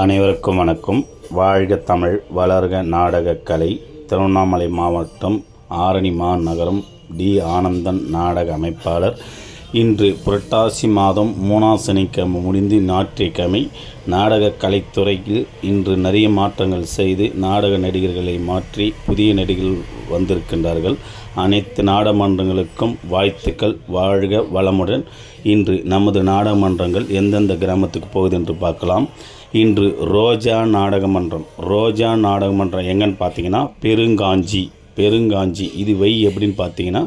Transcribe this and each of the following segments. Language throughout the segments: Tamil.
அனைவருக்கும் வணக்கம். வாழ்க தமிழ் வளர்க நாடகக்கலை திருவண்ணாமலை மாவட்டம் ஆரணி மாநகரம் டி. ஆனந்தன் நாடக அமைப்பாளர். இன்று புரட்டாசி மாதம் மூணாம் சனிக்கிழமை முடிந்து ஞாயிற்றுக்கிழமை நாடக கலைத்துறையில் இன்று நிறைய மாற்றங்கள் செய்து நாடக நடிகர்களை மாற்றி புதிய நடிகர்கள் வந்திருக்கின்றார்கள். அனைத்து நாடகமன்றங்களுக்கும் வாழ்த்துக்கள். வாழ்க வளமுடன். இன்று நமது நாடகமன்றங்கள் எந்தெந்த கிராமத்துக்கு போகுது என்று பார்க்கலாம். இன்று ரோஜா நாடகமன்றம். ரோஜா நாடகமன்றம் எங்கன்னு பார்த்தீங்கன்னா பெருங்காஞ்சி. பெருங்காஞ்சி. இது வை எப்படின்னு பார்த்தீங்கன்னா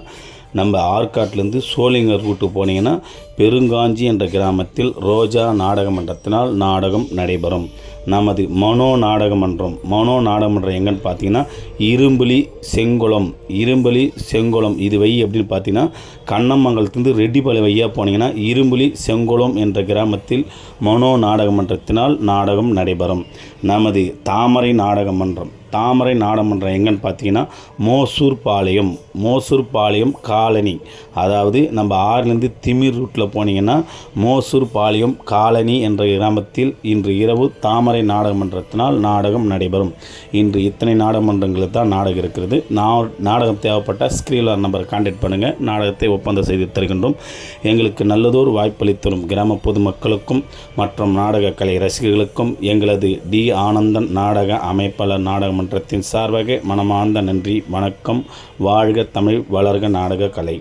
நம்ம ஆற்காட்டிலேருந்து சோளிங்கர் ரூட்டு போனீங்கன்னா பெருங்காஞ்சி என்ற கிராமத்தில் ரோஜா நாடக மன்றத்தினால் நாடகம் நடைபெறும். நமது மனோ நாடகமன்றம் மனோ நாடகமன்றம் எங்கன்னு பார்த்தீங்கன்னா இரும்புலி செங்குளம் இரும்புலி செங்குளம் இது வை அப்படின்னு பார்த்தீங்கன்னா கண்ணமங்கலத்துலேருந்து ரெட்டிப்பாளையம் வையாக போனீங்கன்னா இரும்புலி செங்குளம் என்ற கிராமத்தில் மனோ நாடகமன்றத்தினால் நாடகம் நடைபெறும். நமது தாமரை நாடகமன்றம் தாமரை நாடகமன்றம் எங்கன்னு பார்த்தீங்கன்னா மோசூர் பாளையம் மோசூர் பாளையம் காலனி. அதாவது நம்ம ஆறுலேருந்து திமிர் ரூட்டில் போனீங்கன்னா மோசூர் பாளையம் காலனி என்ற கிராமத்தில் இன்று இரவு தாமரை நாடகமன்றத்தினால் நாடகம் நடைபெறும். இன்று இத்தனை நாடகமன்றங்களுக்கு தான் நாடகம் இருக்கிறது. நாடகம் தேவைப்பட்ட ஸ்க்ரீலர் நம்பரை கான்டாக்ட் பண்ணுங்கள் நாடகத்தை ஒப்பந்தம் செய்து தருகின்றோம். எங்களுக்கு நல்லதொரு வாய்ப்பளித்தரும் கிராம பொதுமக்களுக்கும் மற்றும் நாடக கலை ரசிகர்களுக்கும் எங்களது டி ஆனந்தன் நாடக அமைப்பாளர் நாடகமன்றத்தின் சார்பாக மனமார்ந்த நன்றி வணக்கம். வாழ்க தமிழ் வளர்க நாடக கலை.